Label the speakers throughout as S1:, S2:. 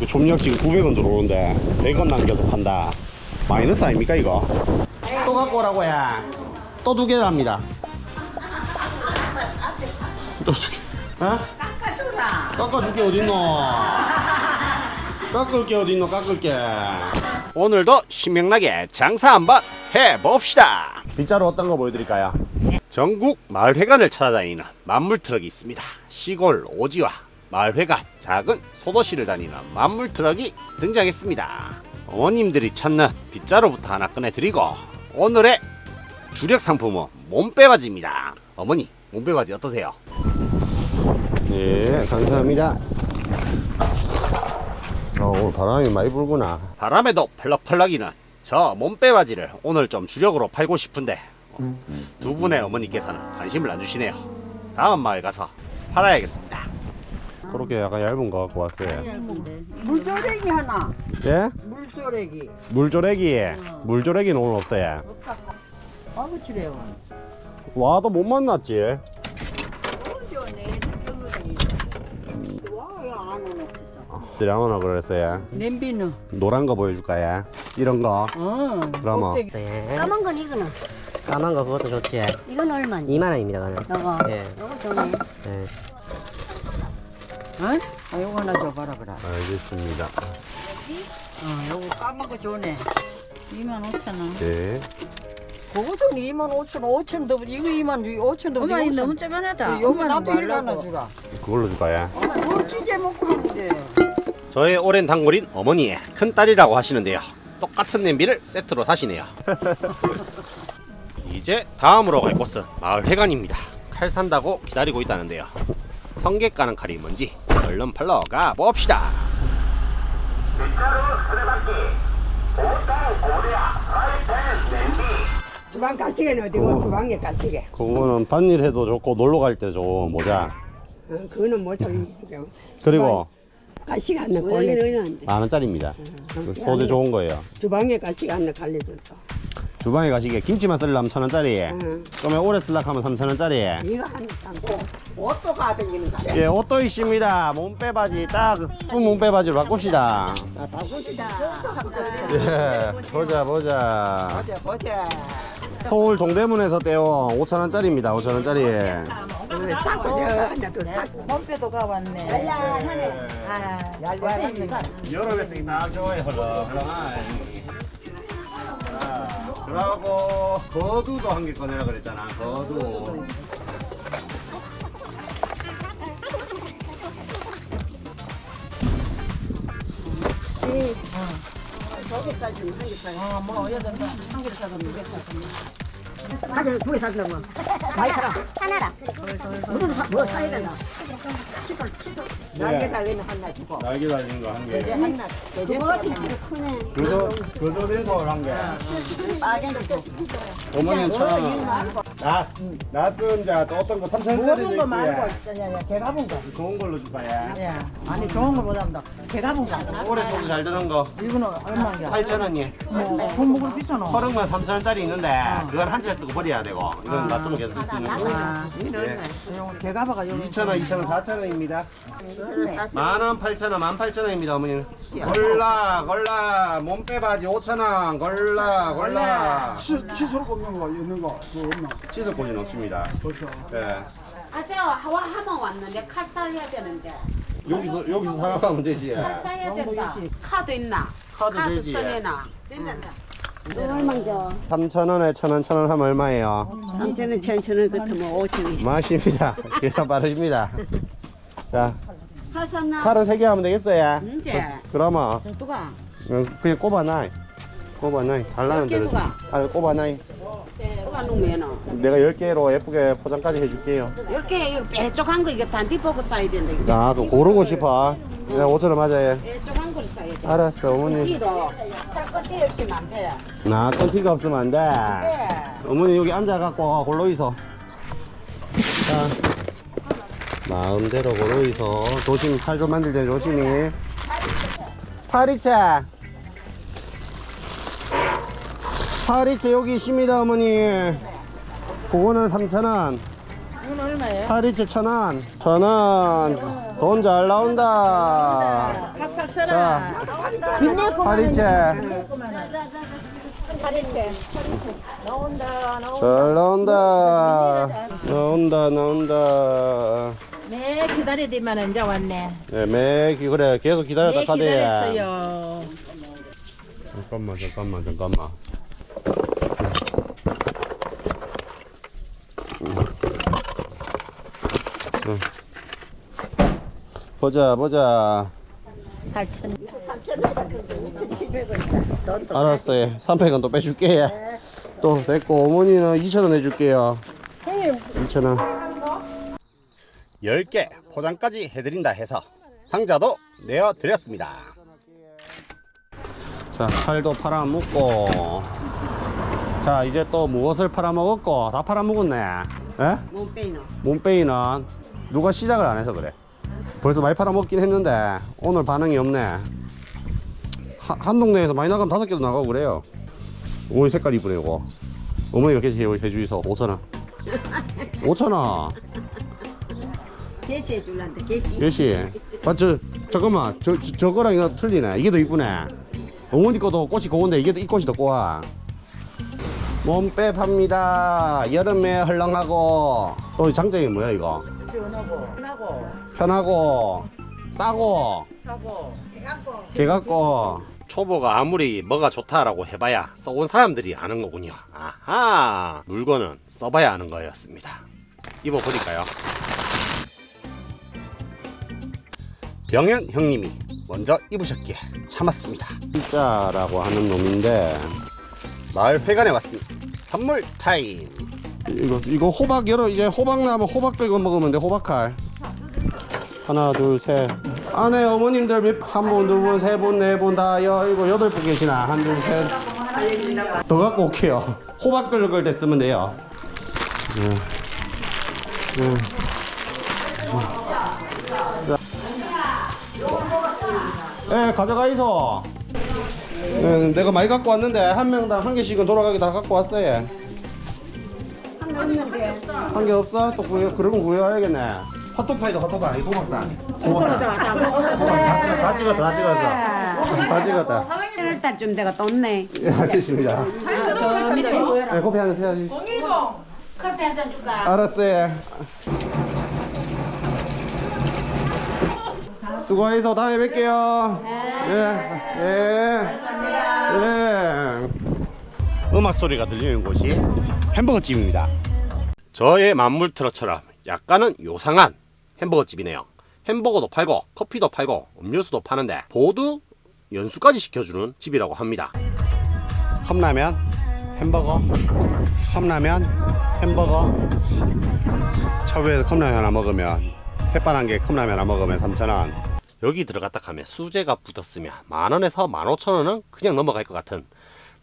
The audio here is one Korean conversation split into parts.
S1: 이거 좀력 지금 900원 들어오는데 100원 남겨서 판다. 마이너스 아닙니까 이거? 또 갖고 오라고 해또 두 개랍니다. 또 두 개. 어?
S2: 깎아주라.
S1: 깎아줄 게 어딨노? 깎을 게 어딨노 깎을 게. 오늘도 신명나게 장사 한번 해봅시다. 빗자루 어떤 거 보여드릴까요? 전국 마을회관을 찾아다니는 만물트럭이 있습니다. 시골 오지와 마을회관 작은 소도시를 다니는 만물 트럭이 등장했습니다 어머님들이 찾는 빗자루부터 하나 꺼내드리고 오늘의 주력 상품은 몸빼바지입니다 어머니 몸빼바지 어떠세요? 예, 감사합니다. 어, 오늘 바람이 많이 불구나. 바람에도 펄럭펄럭이는 저 몸빼바지를 오늘 좀 주력으로 팔고 싶은데 두 분의 어머니께서는 관심을 안 주시네요. 다음 마을 가서 팔아야겠습니다. 그렇게 약간 얇은 거 갖고 왔어요.
S2: 물조래기 하나.
S1: 예?
S2: 물조래기.
S1: 물조래기. 물조래기는 오늘 없어요.
S2: 아버지래요.
S1: 와도 못 만났지.
S2: 와야 안 오는 없어.
S1: 드라마 나 그랬어요.
S2: 냄비는.
S1: 노란 거 보여줄까요? 이런 거.
S2: 어. 껍데기.
S3: 네.
S4: 까만 건 이거는
S3: 까만 거 그것도 좋지.
S4: 이건 얼마니?
S3: 2만 원입니다, 그는.
S4: 너거
S3: 예.
S4: 너거 좋네.
S3: 네.
S2: 어? 아, 요거 하나 줘봐라 그래.
S1: 알겠습니다.
S2: 어, 요거 까만 거 좋네. 2만 5천 원.
S1: 네.
S2: 그거도 2만 5천 원, 5천 더, 이거 2만 5천 더.
S5: 엄마 이 너무 쪼만하다.
S2: 요거 나도 일 하나
S5: 말라고.
S2: 주라.
S1: 그걸로 줄까요?
S2: 그거 찌개 먹고 하는데.
S1: 저의 오랜 단골인 어머니의 큰 딸이라고 하시는데요. 똑같은 냄비를 세트로 사시네요. 이제 다음으로 갈 곳은 마을 회관입니다. 칼 산다고 기다리고 있다는데요. 성게 까는 칼이 뭔지 얼른 팔러 가 봅시다.
S5: 주방 가시게는 어디고 주방에 가시게.
S1: 그거는 밭일 해도 좋고 놀러 갈 때 좋은 모자.
S5: 어, 그거는 뭐 저기
S1: 그리고
S5: 가시가 걸레.
S4: 원래는
S1: 만 원짜리입니다. 그 소재 좋은 거예요.
S5: 주방에 가시가 않는 갈래줬어.
S1: 주방에 가시게 김치만 쓰려면 천 원짜리.
S5: 응.
S1: 그러면 오래 쓰려고 하면 삼천 원짜리.
S5: 이거 한 쌍고 옷도 가득이는 가래.
S1: 예, 옷도 있습니다. 몸빼바지 딱 예쁜 몸빼바지로 바꿉시다. 예, 보자 보자.
S5: 보자 보자.
S1: 서울 동대문에서 떼어 5천 원짜리입니다. 5천 원짜리.
S5: 어, 쌍고 저 하나 더 쌍고.
S2: 몸빼도 가왔네. 아, 얄얄하네.
S1: 여름에 쓰기 딱 좋아요. 자, 그러고 거두도 한 개 꺼내라 그랬잖아. 거두.
S2: 어, 뭐, 여덟 개, 한 개를 사서 두개 사서.
S4: 하나 두개 사준다고. 많이 사라. 하나라. 무슨 사, 뭐 사야 된다. 칫솔 칫솔.
S5: 날개 달리는 하나 주고.
S1: 날개 달린 거 한 개.
S5: 하나.
S4: 그거 진짜 크네.
S1: 그저 그저 된걸 한 개.
S2: 빨간 거.
S1: 어머니는 천 원. 나 나쓴 자또 어떤 거 3천 원짜리도
S2: 모든 거 말고,
S1: 있고.
S2: 야, 야, 개 가본 거.
S1: 좋은 걸로 줄까요?
S2: 야, 아니, 좋은 거 못합니다. 개 가본 거.
S1: 올해 소주 잘 드는 거
S2: 이거는 얼마야?
S1: 8천 원이.
S2: 돈 먹을 비싸노.
S1: 허름만 3천 원짜리 있는데 그건 한채 쓰고 버려야 되고 이건 놔두면 계속 쓸수 있는 거.
S2: 아,
S1: 예.
S2: 개 가봐가 여기.
S1: 2천 원, 2천 원, 4천 원입니다. 만 원, 8천 원, 만 8천 원입니다, 어머니는. 걸라, 걸라, 몸빼바지 5천 원, 걸라, 걸라.
S6: 칫솔 꽂는 거 있는 거 그거 없나?
S1: 씻을 곳이 없습니다. 네.
S7: 아, 저 하와 하면 왔는데 칼 사야 되는데
S1: 여기서 여기서 사가면 되지.
S7: 칼 사야 된다. 카드 있나?
S1: 카드 되지.
S7: 써내나?
S4: 얼마죠?
S1: 3천 원에 천 원, 천원 하면 얼마예요?
S4: 3천 원, 천천 원 같으면 5천 원.
S1: 맛입니다. 계산 빠르십니다. 자,
S4: 칼 샀나?
S1: 칼은 세개 하면 되겠어요.
S7: 이제
S1: 그러면
S7: 누가?
S1: 응, 그냥 꼽아놔. 꼽아놔. 달라는 대로. 아, 꼽아놔.
S7: 누가 놓으면은
S1: 내가 10개로 예쁘게 포장까지 해줄게요.
S7: 이렇게 이거 빼쪽한 거 이거 단디 보고 사야 된다. 이거
S1: 나도 고르고 싶어. 내가 5천원 맞아요.
S7: 빼쪽한.
S1: 알았어, 어머니. 나 건티가 없으면 안 돼.
S7: 네.
S1: 어머니 여기 앉아갖고 골로 있어. 자, 마음대로 골로 있어. 조심히 칼좀 만들 때 조심히. 파리채. 파리채 여기 있습니다, 어머니. 그거는 3,000원.
S2: 이건 얼마예요?
S1: 파리채 1,000원. 1,000원. 돈 잘 나온다.
S2: 각각
S1: 자, 파리채. 잘 나온다. 나온다, 나온다.
S8: 네, 되면 이제 왔네.
S1: 네, 매기 그래. 계속 기다렸다
S8: 네,
S1: 카드.
S8: 기다렸어요.
S1: 잠깐만, 잠깐만, 잠깐만. 보자, 보자.
S2: 8천.
S1: 알았어요. 300원 또 빼줄게. 또 됐고 어머니는 2,000원 해줄게요. 2,000원. 10개 포장까지 해드린다 해서 상자도 내어드렸습니다. 자, 살도 팔아먹고 자, 이제 또 무엇을 팔아먹었고 다 팔아먹었네. 에?
S5: 몸빼이노.
S1: 몸빼이는 누가 시작을 안 해서 그래. 벌써 많이 팔아먹긴 했는데 오늘 반응이 없네. 하- 한 동네에서 많이 나가면 다섯 개도 나가고 그래요. 오 색깔 이쁘네 이거. 어머니가 계시 해주이소 5천 원. 5천 원.
S5: 게시해 줄란데 게시.
S1: 계시. 맞죠? 잠깐만 저, 저 저거랑 이거 틀리네. 이게 더 이쁘네. 어머니 거도 꽃이 고운데 이게 더- 이 꽃이 더 꼬아. 몸빼 팝니다. 여름에 헐렁하고. 또 장점이 뭐야 이거? 편하고. 싸고. 개 같고. 초보가 아무리 뭐가 좋다라고 해봐야 써온 사람들이 아는 거군요. 아하. 물건은 써봐야 아는 거였습니다. 입어보니까요. 병현 형님이 먼저 입으셨기에 참았습니다. 진짜라고 하는 놈인데 마을 회관에 왔습니다 선물 타임 이거 이거 호박 여러 이제 호박 나면 호박 빼고 먹으면 돼 호박칼 하나 둘 셋 안에 어머님들 몇- 한 분, 두 분, 세 분, 네 분, 다 여, 일곱, 여덟 분 계시나 한, 둘, 셋. 더 갖고 올게요. 호박 끓을 때 쓰면 돼요. 음. 음. 자. 예, 가져가 있어. 예, 내가 많이 갖고 왔는데 한 명당 한 개씩은 돌아가게 다 갖고 왔어요. 한개 없어? 또 구해, 그러면 구해와야겠네. 핫도파이도 핫도파, 이 호박다. 호박다. 다 찍었다, 다 찍었어. 다 찍었다.
S5: 1달쯤 내가 떴네.
S1: 예, 알겠습니다.
S2: 저 밑에.
S1: 네, 커피 한잔 해야지.
S7: 커피 한 잔 줄까?
S1: 알았어요. 수고해서 다음에 뵐게요. 예, 예, 예. 음악 소리가 들리는 곳이 햄버거 집입니다. 저의 만물 트럭처럼 약간은 요상한 햄버거 집이네요. 햄버거도 팔고 커피도 팔고 음료수도 파는데 모두 연수까지 시켜주는 집이라고 합니다. 컵라면, 햄버거, 컵라면, 햄버거. 차부에서 컵라면 하나 먹으면 햇반 한 개 컵라면 하나 먹으면 3,000원. 여기 들어갔다 하면 수제가 붙었으면 만 원에서 만 오천 원은 그냥 넘어갈 것 같은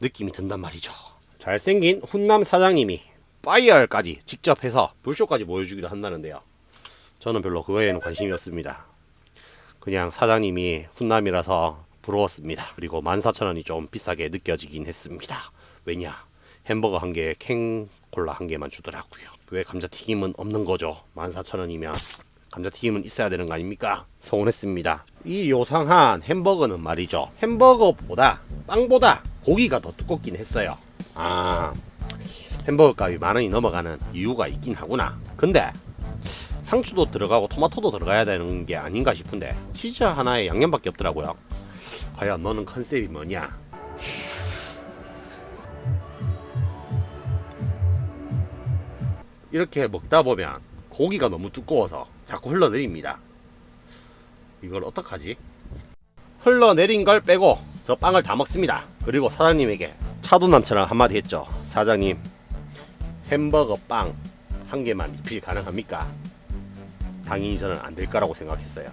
S1: 느낌이 든단 말이죠. 잘생긴 훈남 사장님이 파이어까지 직접 해서 불쇼까지 보여주기도 한다는데요. 저는 별로 그거에는 관심이 없습니다. 그냥 사장님이 훈남이라서 부러웠습니다. 그리고 14,000원이 좀 비싸게 느껴지긴 했습니다. 왜냐? 햄버거 한 개에 캔 콜라 한 개만 주더라고요. 왜 감자튀김은 없는 거죠? 14,000원이면 감자튀김은 있어야 되는 거 아닙니까? 서운했습니다. 이 요상한 햄버거는 말이죠. 햄버거보다 빵보다 고기가 더 두껍긴 했어요. 아, 햄버거 값이 만 원이 넘어가는 이유가 있긴 하구나. 근데 상추도 들어가고 토마토도 들어가야 되는 게 아닌가 싶은데 치즈 하나에 양념밖에 없더라고요. 과연 너는 컨셉이 뭐냐? 이렇게 먹다 보면 고기가 너무 두꺼워서 자꾸 흘러내립니다. 이걸 어떡하지? 흘러내린 걸 빼고 저 빵을 다 먹습니다. 그리고 사장님에게 차도남처럼 한마디 했죠. 사장님, 햄버거 빵 한 개만 리필 가능합니까? 당연히 저는 안 될 거라고 생각했어요.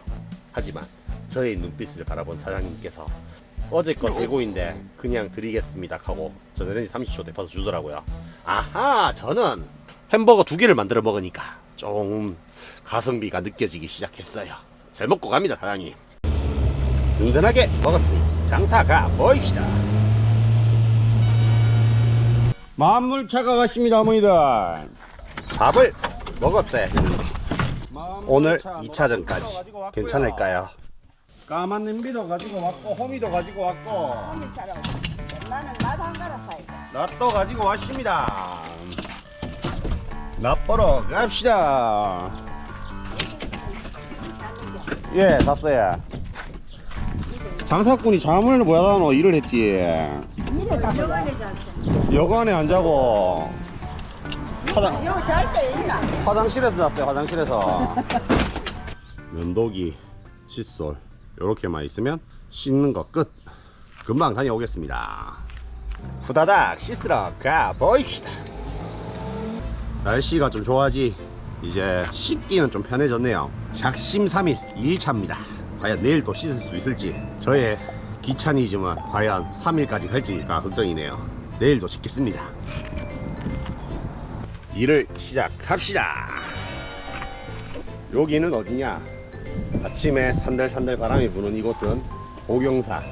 S1: 하지만 저의 눈빛을 바라본 사장님께서 어제 거 재고인데 그냥 드리겠습니다 하고 전에는 30초 대파서 주더라고요. 아하, 저는 햄버거 두 개를 만들어 먹으니까 좀 가성비가 느껴지기 시작했어요. 잘 먹고 갑니다, 사장님. 든든하게 먹었으니 장사가 보입시다. 만물 차가 가십니다, 어머니들. 밥을 먹었어야 했는데 오늘 2차전까지 괜찮을까요? 까만 냄비도 가지고 왔고 호미도 가지고 왔고
S2: 나는 나도.
S1: 낫도 가지고 왔습니다 낫보러 갑시다 예 잤어요. 장사꾼이 잠을 뭐하노 일을 했지. 여관에 안 자고. 화장,
S2: 이거 잘때 있나?
S1: 화장실에서 잤어요 화장실에서. 면도기 칫솔 요렇게만 있으면 씻는 거 끝. 금방 다녀오겠습니다. 후다닥 씻으러 가 보입시다. 날씨가 좀 좋아지 이제 씻기는 좀 편해졌네요. 작심삼일 2일차입니다. 과연 내일 또 씻을 수 있을지. 저의 귀차니즘은 과연 3일까지 갈지가 걱정이네요. 내일도 씻겠습니다. 일을 시작합시다. 여기는 어디냐? 아침에 산들산들 바람이 부는 이곳은 고경사.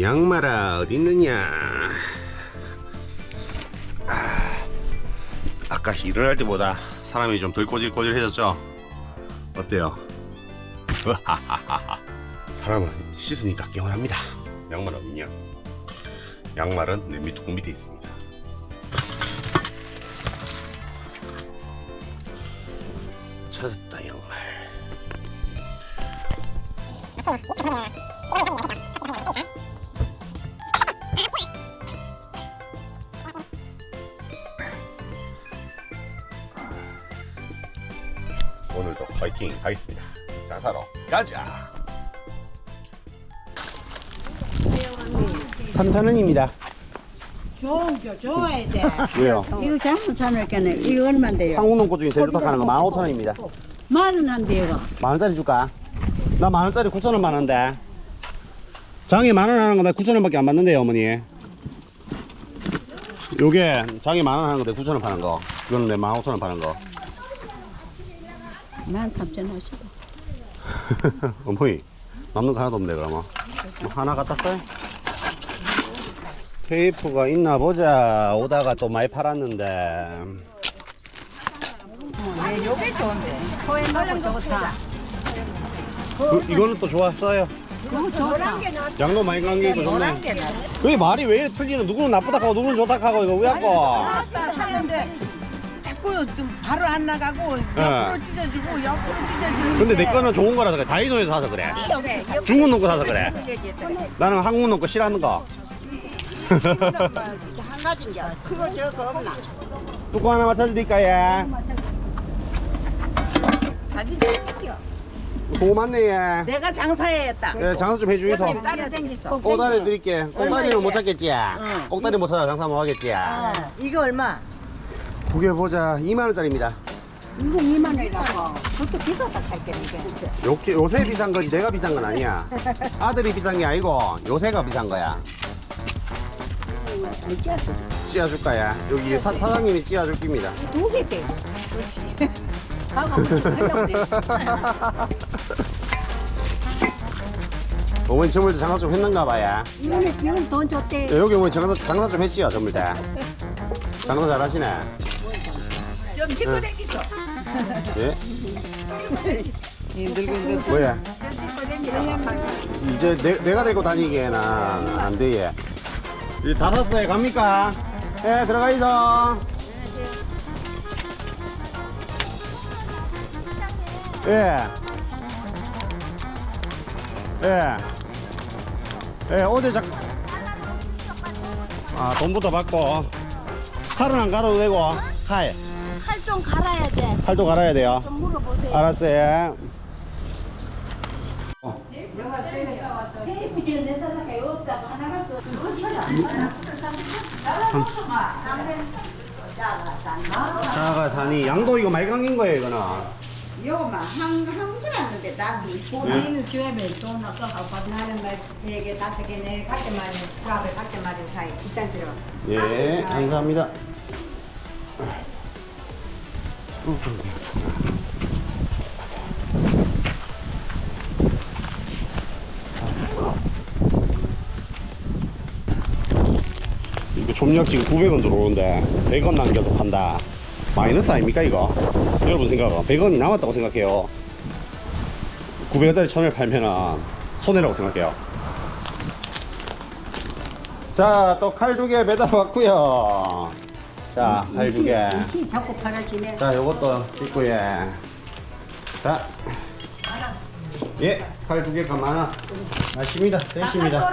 S1: 양말아 어디 있느냐 아까 일을 할 때보다 사람이 좀 덜 꼬질꼬질해졌죠? 어때요? 사람은 씻으니까 개운합니다. 양말 어딨냐 양말은 내 밑, 밑에 있습니다 오늘도 파이팅 하겠습니다 장사로 가자 3,000원입니다
S8: 좋은 거 좋아야 돼.
S1: 왜요?
S2: 이거 잘못 사놓을게네. 이거 얼마인데요?
S1: 항우농고 중에 제일 좋다고 하는 거 15,000원입니다
S2: 만원 한대 이거.
S1: 만 원짜리 줄까? 나 만 원짜리 9천 원 받는데. 장이 만원 하는 거나 9천 원밖에 안 받는데요, 어머니. 요게 장이 만원 하는 거데 9천 원 파는 거. 이거는 내만 오천 원 파는 거.
S2: 만 삼천 원씩.
S1: 어머니 남는 거 하나도 없네 그러면. 뭐 하나 갖다 써요? 테이프가 있나 보자. 오다가 또 많이 팔았는데.
S2: 네, 요게 좋은데. 코에 넣고 좋다.
S1: 그, 이거는 또 좋았어요.
S2: 그거 좋다.
S1: 양도 많이 간게 있고 좋네.
S2: 노란 게 나.
S1: 그게 말이 왜 이렇게 틀리는? 누구는 나쁘다 하고 누구는 좋다 하고 이거 왜 하고?
S8: 하는데 또 바로 안 나가고
S1: 네.
S8: 옆으로 찢어지고 옆으로 찢어지고.
S1: 근데 내 거는 좋은 거라서 그래. 다이소에서 사서 그래. 중국 놈거 사서 그래. 나는 한국 놈거 싫어하는 거.
S2: 한 가지인데. 그거 저거 없나?
S1: 뚜껑 하나 맞춰드릴까, 예?
S2: 사진 찍을게요.
S1: 고맙네, 예.
S8: 내가 장사해야겠다.
S1: 예, 장사 좀 해주이소.
S2: 따로 땡기서.
S1: 꼭다리 드릴게. 꼭다리는 못 찾겠지? 꼭다리 못 찾아 장사 못 하겠지?
S8: 이거 얼마?
S1: 두개 보자. 2만원짜리입니다.
S2: 이거 2만 원이라고. 그것도 비싸다.
S1: 요게, 요새 비싼 거지 내가 비싼 건 아니야. 아들이 비싼 게 아니고 요새가 비싼 거야. 찌어줄까, 야? 여기 사, 사장님이 찌어줄 겁니다.
S2: 두개 돼. 그렇지.
S1: 어머니 저번에 장사 좀 했는가 봐야.
S2: 이거는 이건 돈 줬대.
S1: 야, 여기 어머니 장사, 장사 좀 했지요, 전부 다. 장사 잘 하시네.
S8: 좀 힘을 내기소.
S1: 예? 뭐야? 이제 내, 내가 데리고 다니기에는 안 돼, 얘. 이 다섯 살 갑니까? 예, 들어가 있어. 예. 예. 예, 어제 작. 아, 돈부터 받고. 칼은 안 갈아도 되고, 칼.
S2: 칼좀 갈아야 돼.
S1: 칼도 갈아야 돼요.
S2: 좀 물어보세요.
S1: 알았어요. 예.
S2: 테이프 지금 내 사람에 없다. 하나라도 어디
S1: 자가 산이 양도 이거 말강인 거예요 이거는
S2: 요만 한 한줄 아는데 나도 본인은 주에면 돈 아까 하고
S4: 나는 뭐세개 다섯 개네 갈그 앞에 갈 때마다 사이 비싼 싫어.
S1: 예 감사합니다 이거 좀력 지금 900원 들어오는데 100원 남겨서 판다. 마이너스 아닙니까 이거? 여러분 생각은 100원이 남았다고 생각해요. 900원짜리 천을 팔면은 손해라고 생각해요. 자 또 칼 두개 배달 왔구요 자칼 두개
S2: 시 자꾸 팔아지네.
S1: 자, 요것도 있고, 예. 자. 예, 칼두 개가 많아. 아십니다. 됐습니다.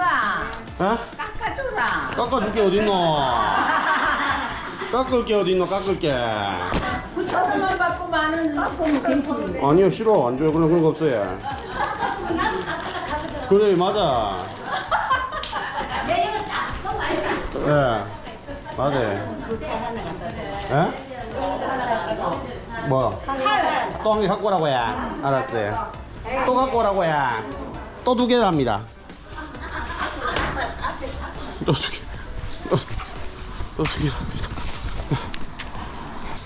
S1: 어?
S2: 깎아줘라.
S1: 깎아줄 게 어딨노? 깎을 게 어딨노? 깎을 게.
S2: 천만 받고 많은 깎으면 괜찮은데.
S1: 아니요, 싫어. 안 줘요. 그런 그런 거 없어요. 그래, 맞아. 예, 맞아요. 예? 뭐? 개 갖고 오라고 해. 알았어요. 또 갖고 오라고 해. 또두 개랍니다. 또 두 개. 또 두 개랍니다.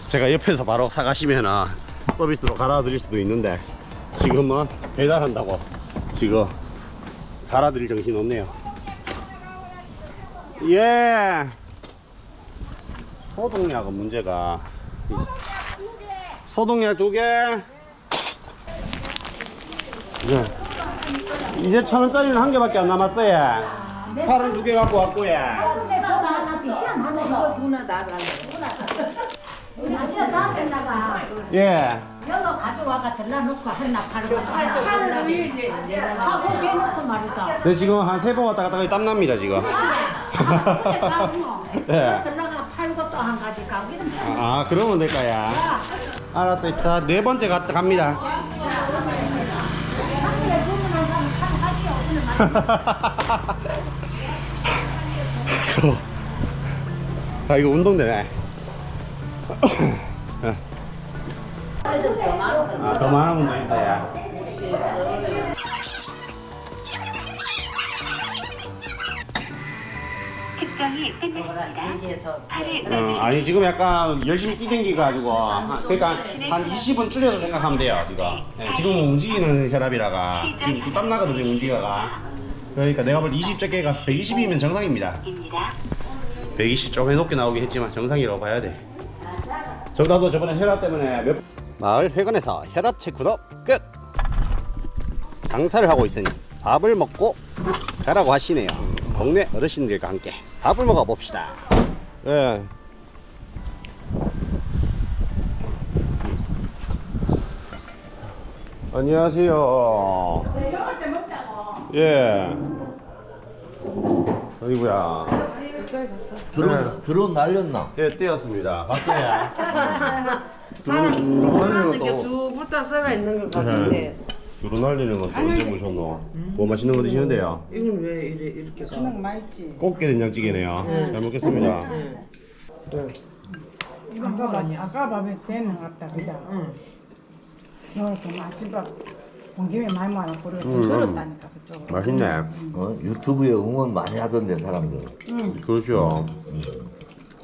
S1: 제가 옆에서 바로 사가시면은 서비스로 갈아 드릴 수도 있는데 지금은 배달한다고 지금 갈아 드릴 정신 없네요. 예. 소독약은 문제가 소독약 두 개. 예. 이제 천 원짜리는 한 개밖에 안 남았어요. 팔은 두개 갖고 왔고요. 예.
S2: 여기 가져와가 들러놓고 하나 팔고 하나 차고 대놓고 말이다.
S1: 네, 지금 한 세 번 왔다 갔다 하니 땀납니다, 지금. 예.
S2: 들러가 팔고 또 한 가지 가고
S1: 아, 그러면 될까요? 알았어요. 자, 네 번째 갔다 갑니다. 아, 이거 운동되네. 아, 더 많은 분도 있어 요. 어, 아니 지금 약간 열심히 뛰댕기가지고 한- 그러니까 한 20분 줄여서 생각하면 돼요 지금. 네, 지금 움직이는 혈압이라가 지금 좀 땀 나거든 지금 움직여가. 그러니까 내가 볼 20 적게가 120이면 정상입니다. 120좀 해놓게 나오긴 했지만 정상이라고 봐야 돼. 저, 나도 저번에 혈압 때문에 몇... 마을 회관에서 혈압 체크도 끝. 장사를 하고 있으니 밥을 먹고 가라고 하시네요. 동네 어르신들과 함께 밥을 먹어 봅시다 예. 안녕하세요. 예. 어이구야.
S9: 드론 드론 날렸나?
S1: 예, 떼었습니다. 봤어요. 드론 날리는 것도
S8: 주부터 썰어 있는 것 같은데
S1: 드론 날리는 것도 언제 보셨노? 뭐 맛있는 거 드시는데요?
S8: 이건 왜 이래 이렇게 수능 맛있지
S1: 꽃게 된장찌개네요. 잘 먹겠습니다.
S10: 아까 밥이 아까 밥에 되는 것 같다 그죠? 응. 좀 아침밥 온 김에 많이 많아 그래
S1: 음,
S10: 들었다니까 그쪽으로.
S1: 맛있네.
S9: 어? 유튜브에 응원 많이 하던데 사람들.
S1: 그렇죠.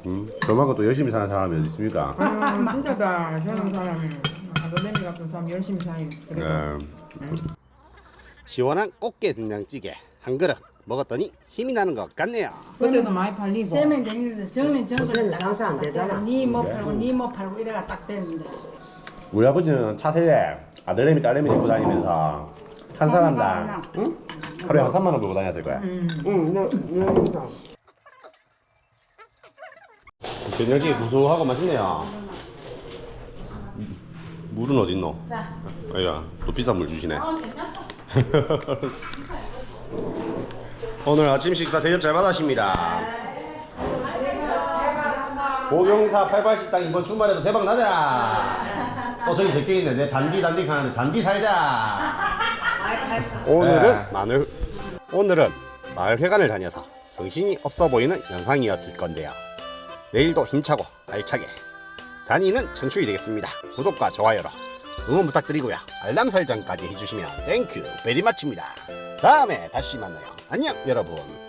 S1: 음, 저만큼 또 열심히 사는 사람이 어디 있습니까?
S10: 아 진짜다 저런 사람이 아들내미 같은 사람 열심히 사니 그래.
S1: 네. 시원한 꽃게 된장찌개 한 그릇 먹었더니 힘이 나는 것 같네요.
S10: 그때도 많이 팔리고 세명 되는데 정은 정은
S3: 장사 안 되잖아.
S10: 니뭐 팔고 니뭐 팔고 이래가 딱 됐는데
S1: 우리 아버지는 차세에 아들내미 딸내미 데리고 다니면서 한 사람당 응? 하루에 한 3만 원 벌고 다녔을 거야. 된장찌개 구수하고 맛있네요. 물은 어딨노? 아이가 또 비싼 물 주시네. 오늘 아침 식사 대접 잘 받으십니다. 고경사 88식당 이번 주말에도 대박 나자. 또 저기 적혀 있네. 내 단디 단디 하는데 단디 살자. 오늘은 마늘 오늘은 마을회관을 다녀서 정신이 없어 보이는 영상이었을 건데요. 내일도 힘차고 알차게 다니는 청춘이 되겠습니다. 구독과 좋아요로 응원 부탁드리고요. 알람 설정까지 해주시면 땡큐 베리 마치입니다. 다음에 다시 만나요. 안녕 여러분.